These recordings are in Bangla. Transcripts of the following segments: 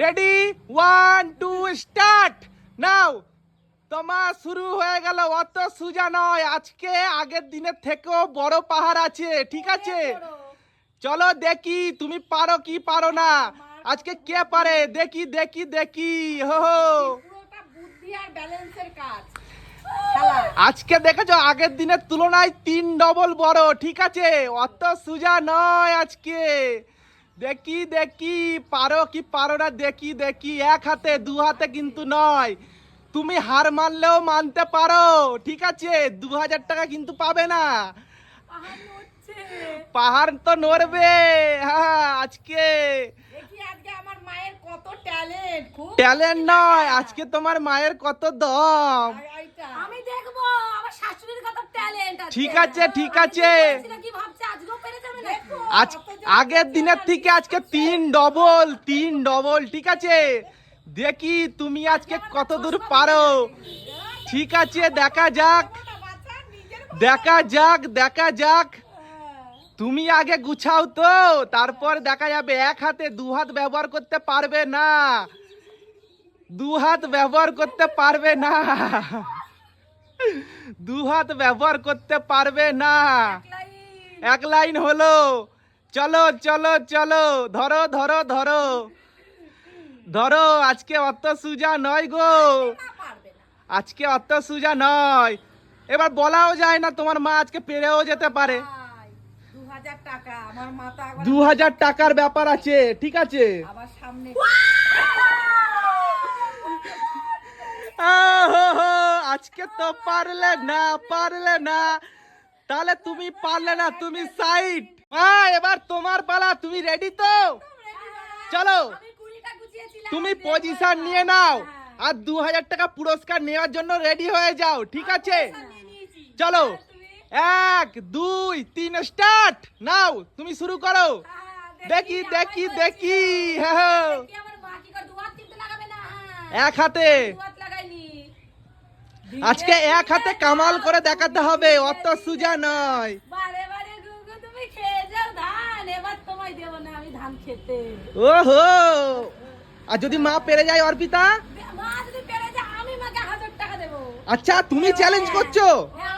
Ready one two start now তোমার শুরু হয়ে গেল। অত সুজা নয়। আজকে আগের দিনের থেকেও বড় পাহাড় আছে। ঠিক আছে? চলো দেখি তুমি পারো কি পারো না। আজকে কে পারে? দেখি দেখি দেখি। হো আজকে দেখেছ আগের দিনের তুলনায় তিন ডবল বড়। ঠিক আছে? অত সুজা নয় আজকে। দেখি দেখি পারো কি পারো না? দেখি দেখি এক হাতে দু হাতে কিন্তু নয়। তুমি হার মানলেও মানতে পারো ঠিক আছে? দু হাজার টাকা কিন্তু পাবে না। পাহাড় তো নড়বে হ্যাঁ আজকে দেখি আজকে আমার মায়ের কত ট্যালেন্ট নয় আজকে তোমার মায়ের কত দম। আমি দেখব আমার শাশুড়ির কত ট্যালেন্ট আছে। ঠিক আছে, ঠিক আছে। কি ভাবছে আজকেও পেরে যাবে না? আজ আগের দিনের থেকে আজকে তিন ডবল তিন ডবল ঠিক আছে? দেখি তুমি আজকে কত দূর পারো। ঠিক আছে দেখা যাক। দেখা যাক দেখা যাক। তুমি আগে গুছাও তো তারপর দেখা যাবে এক হাতে দু হাত ব্যবহার করতে পারবে না। দু হাত ব্যবহার করতে পারবে না। দু হাত ব্যবহার করতে পারবে না। এক লাইন হলো চলো চলো চলো ধরো ধরো ধরো। ধরো আজকে অত সুজা নয় গো। আজকে অত সুজা নয়। এবার বলাও যায় না তোমার মা আজকে পেরেও যেতে পারে। দু হাজার টাকার ব্যাপার আছে ঠিক আছে? আবার সামনে আজকে তো পারলে না পারলে না। তাহলে তুমি পারলে না তুমি সাইড। মা এবার তোমার পালা তুমি রেডি তো? চলো। তুমি পজিশন নিয়ে নাও। আর দু হাজার টাকা পুরস্কার নেওয়ার জন্য রেডি হয়ে যাও ঠিক আছে? চলো। এক দুই তিন স্টার্ট নাও তুমি শুরু করো। দেখি দেখি দেখি। হ্যাঁ, হ্যাঁ। এক হাতে। আজকে এক হাতে কামাল করে দেখাতে হবে অত সুজা নয়। ওহো! আর যদি মা পেরে যায় অর্পিতা? আচ্ছা তুমি চ্যালেঞ্জ করছ? হ্যাঁ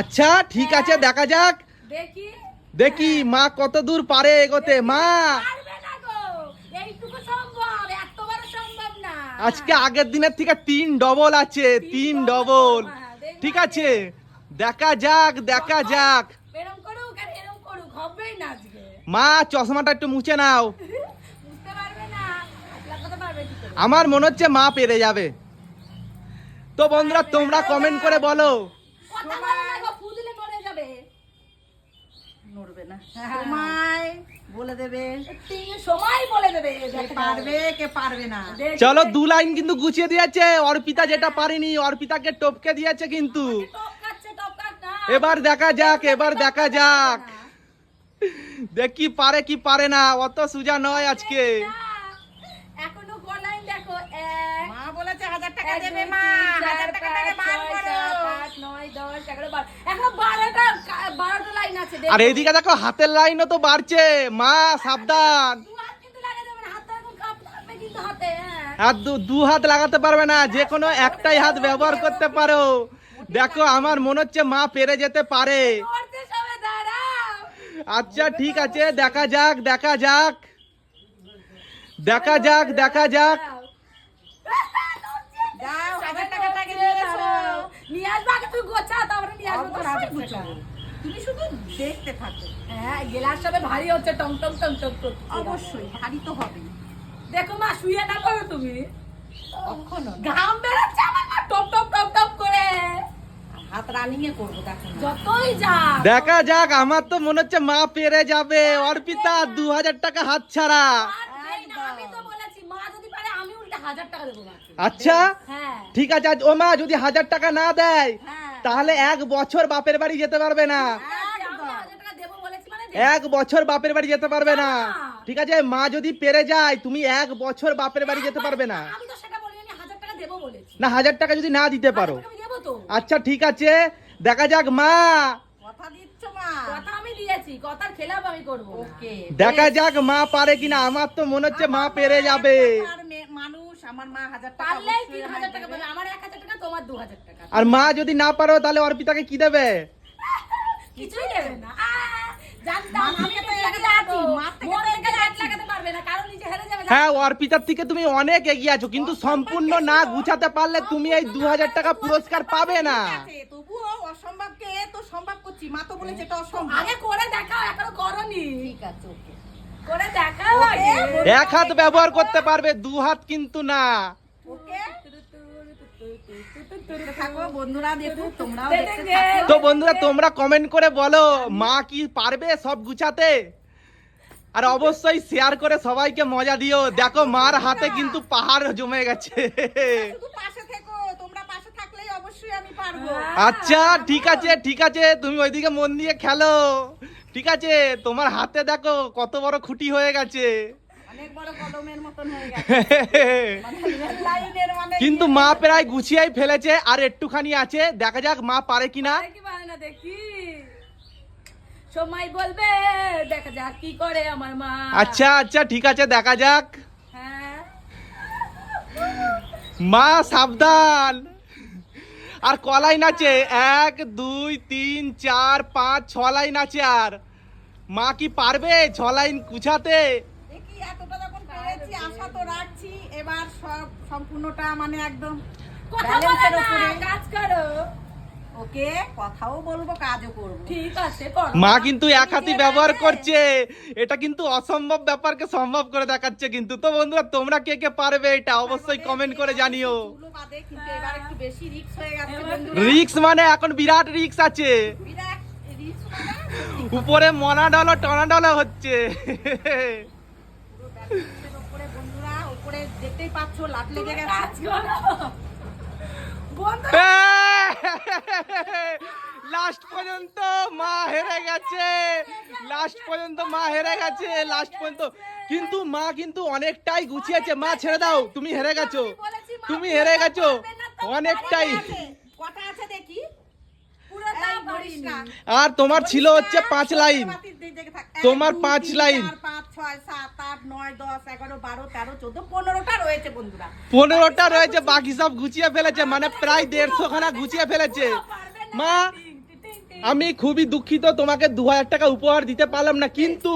আচ্ছা ঠিক আছে দেখা যাক। দেখি। দেখি মা কত দূর পারে এগোতে। মা পারবে না গো এইটুকু সম্ভব এত বড় সম্ভব না আজকে আগের দিনের থেকে তিন ডবল আছে তিন ডবল ঠিক আছে? দেখা যাক দেখা যাক। মা চশমাটা একটু মুছে নাও। বুঝতে পারবে না লাগাতে পারবে কি করে? আমার মনে হচ্ছে মা পেরে যাবে। তো বন্ধুরা তোমরা কমেন্ট করে বলো। নড়বে না। হ্যাঁ। বলে দেবে। তিন সময় বলে দেবে পারবে কে পারবে না। চলো দু লাইন কিন্তু গুছিয়ে দিয়েছে অর্পিতা যেটা পারেনি অর্পিতাকে টপকে দিয়েছে কিন্তু। এবার দেখা যাক এবার দেখা যাক। দেখি পারে কি পারে না অত সুজা নয় আজকে। এখনও দেখো মা বলেছে হাজার টাকা দেবে মা হাজার টাকা করো। এগারো, বারো। এখনও বারোটা বারোটা লাইন আছে আর। এদিকে দেখো হাতের লাইনও তো বাড়ছে মা সাবধান হ্যাঁ। আর দু- হাত লাগাতে পারবে না যে কোনো একটাই হাত ব্যবহার করতে পারো দেখো আমার মনে হচ্ছে মা পেরে যেতে পারে। আচ্ছা ঠিক আছে দেখা যাক দেখা যাক দেখা যাক দেখা যাক যাও হাজার টাকাটাকে নিয়ে এসো দাঁড়াও। নিয়ে আসবে আগে তুই গোছা, তারপরে নিয়ে আসব। তোর। টাকা। তুমি শুধু দেখতে থাকো। হ্যাঁ, গেলাস সবে ভারী হচ্ছে টং টং টং টং অবশ্যই ভারী তো হবে দেখো মা শুয়ে না করো তুমি। কখনো ঘাম বেরোচ্ছে আমার মা টপ টপ টপ টপ করে। হাত রানিং এ করব দেখো যতই যা দেখা যাক আমার তো মনে হচ্ছে মা পেরে যাবে। অর্পিতা দু হাজার টাকা হাত ছাড়া আমি তো বলেছি মা যদি পারে আমি উল্টে হাজার টাকা দেবো মাকে আচ্ছা? হ্যাঁ। ঠিক আছে আজ ও মা যদি হাজার টাকা না দেয় হ্যাঁ। তাহলে এক বছর বাপের বাড়ি যেতে পারবে না। মানে এক বছর বাপের বাড়ি যেতে পারবে না। ঠিক আছে মা যদি পেরে যায় তুমি এক বছর বাপের বাড়ি যেতে পারবে না। না হাজার টাকা যদি না দিতে পারো। আচ্ছা ঠিক আছে দেখা যাক মা। দেখা যাক মা পারে কিনা আমার তো মনে হচ্ছে মা পেরে যাবে। আমার মা হাজার টাকা পারলে তিন হাজার টাকা পাবে আমার এক হাজার টাকা তোমার দু হাজার টাকা। আর মা যদি না পারো তাহলে অর্পিতাকে কি দেবে? কিছুই দেবে না। জানতাম আমি তো তো এগিয়ে এগিয়ে আছি। আছি, মা থেকে মোর এগিয়ে লাগাতে পারবে না কারণ নিজে হেরে যাবে। হ্যাঁ অর্পিতার থেকে তুমি অনেক এগিয়ে আছো কিন্তু সম্পূর্ণ না গুছাতে পারলে তুমি এই দু হাজার টাকা পুরস্কার পাবে না। তবুও অসম্ভবকে তো সম্ভব করছি। মা তো বলেছে এটা অসম্ভব। আগে করে দেখাও এখনও করনি। ঠিক আছে ওকে। এক হাত ব্যবহার করতে পারবে দু হাত কিন্তু না। তো বন্ধুরা তোমরা কমেন্ট করে বলো মা কি পারবে সব গুছাতে? আর অবশ্যই শেয়ার করে সবাইকে মজা দিও। দেখো মার হাতে কিন্তু পাহাড় জমে গেছে। শুধু পাশে থেকো তোমরা পাশে থাকলেই অবশ্যই আমি পারব। আচ্ছা ঠিক আছে ঠিক আছে তুমি ওইদিকে মন দিয়ে খেলো। ঠিক আছে তোমার হাতে দেখো কত বড় খুঁটি হয়ে গেছে। মানে মানে কিন্তু মা প্রায় গুছিয়াই ফেলেছে আর একটুখানি আছে দেখা যাক মা পারে কিনা। কি না দেখি। সময় বলবে দেখা যাক কি করে আমার মা। আচ্ছা আচ্ছা ঠিক আছে দেখা যাক। হ্যাঁ। মা সাবধান। আর কলাই নাচে এক দুই তিন চার পাঁচ ছ লাইন আছে আর। মা কি পারবে ছ লাইন কুছাতে আশা তো রাখছি। এবার সব সম্পূর্ণটা মানে একদম কথা বলে না কাজ করো। ওকে কথাও বলব কাজও করব। ঠিক আছে মা কিন্তু এক হাতি ব্যবহার করছে। এটা কিন্তু অসম্ভব ব্যাপারকে সম্ভব করে দেখাচ্ছে কিন্তু। তো বন্ধুরা তোমরা কে কে পারবে এটা অবশ্যই কমেন্ট করে জানিও। চুলো বাদে কিন্তু এবার একটু বেশি রিস্ক হয়ে রিক্স মানে এখন বিরাট রিক্স আছে। মানে উপরে মনা ডলো টনা ডলো হচ্ছে। বন্ধুরা উপরে দেখতেই পাচ্ছো লাট লেগে গেছে। লাস্ট পর্যন্ত মা হেরে গেছে। লাস্ট পর্যন্ত মা হেরে গেছে লাস্ট পর্যন্ত। কিন্তু মা কিন্তু অনেকটাই গুছিয়েছে। মা ছেড়ে দাও তুমি হেরে গেছো। তুমি হেরে গেছো। অনেকটাই। কটা আছে দেখি। আর তোমার ছিল হচ্ছে পাঁচ লাইন। তোমার পাঁচ লাইন। চার, পাঁচ, ছয়, সাত, আট, নয়, দশ, এগারো, বারো, তেরো, চোদ্দ, পনেরোটা রয়েছে বন্ধুরা। পনেরোটা রয়েছে বাকি সব গুছিয়ে ফেলেছে মানে প্রায় দেড়শো খানা গুছিয়ে ফেলেছে। মা আমি খুবই দুঃখিত তোমাকে দু হাজার টাকা উপহার দিতে পারলাম না কিন্তু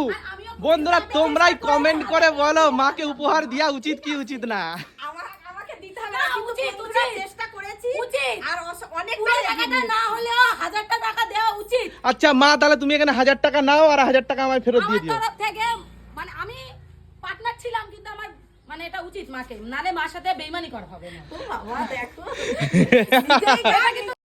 বন্ধুরা তোমরাই কমেন্ট করে বলো মাকে উপহার দেওয়া উচিত কি উচিত না? আচ্ছা মা তাহলে তুমি এখানে হাজার টাকা নাও আর হাজার টাকা আমায় ফেরত দিয়ে দিও তরফ থেকে মানে আমি পার্টনার ছিলাম কিন্তু আমার মানে এটা উচিত মাকে। নালে মার সাথে বেইমানি করা হবে না। দেখো। কিন্তু